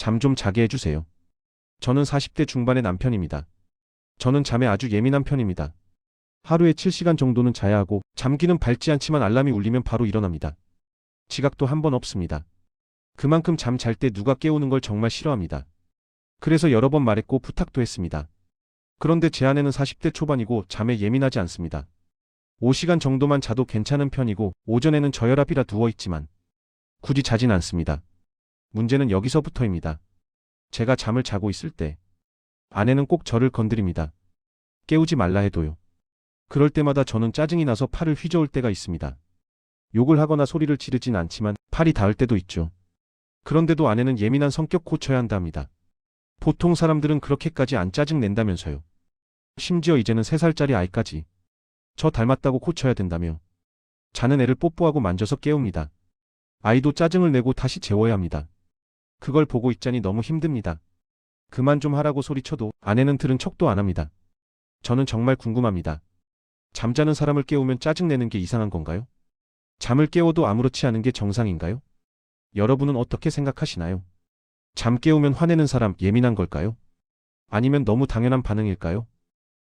잠 좀 자게 해주세요. 저는 40대 중반의 남편입니다. 저는 잠에 아주 예민한 편입니다. 하루에 7시간 정도는 자야 하고 잠기는 밝지 않지만 알람이 울리면 바로 일어납니다. 지각도 한 번 없습니다. 그만큼 잠 잘 때 누가 깨우는 걸 정말 싫어합니다. 그래서 여러 번 말했고 부탁도 했습니다. 그런데 제 아내는 40대 초반이고 잠에 예민하지 않습니다. 5시간 정도만 자도 괜찮은 편이고 오전에는 저혈압이라 누워있지만 굳이 자진 않습니다. 문제는 여기서부터입니다. 제가 잠을 자고 있을 때 아내는 꼭 저를 건드립니다. 깨우지 말라 해도요. 그럴 때마다 저는 짜증이 나서 팔을 휘저을 때가 있습니다. 욕을 하거나 소리를 지르진 않지만 팔이 닿을 때도 있죠. 그런데도 아내는 예민한 성격 고쳐야 한답니다. 보통 사람들은 그렇게까지 안 짜증 낸다면서요. 심지어 이제는 3살짜리 아이까지 저 닮았다고 고쳐야 된다며 자는 애를 뽀뽀하고 만져서 깨웁니다. 아이도 짜증을 내고 다시 재워야 합니다. 그걸 보고 있자니 너무 힘듭니다. 그만 좀 하라고 소리쳐도 아내는 들은 척도 안 합니다. 저는 정말 궁금합니다. 잠자는 사람을 깨우면 짜증내는 게 이상한 건가요? 잠을 깨워도 아무렇지 않은 게 정상인가요? 여러분은 어떻게 생각하시나요? 잠 깨우면 화내는 사람 예민한 걸까요? 아니면 너무 당연한 반응일까요?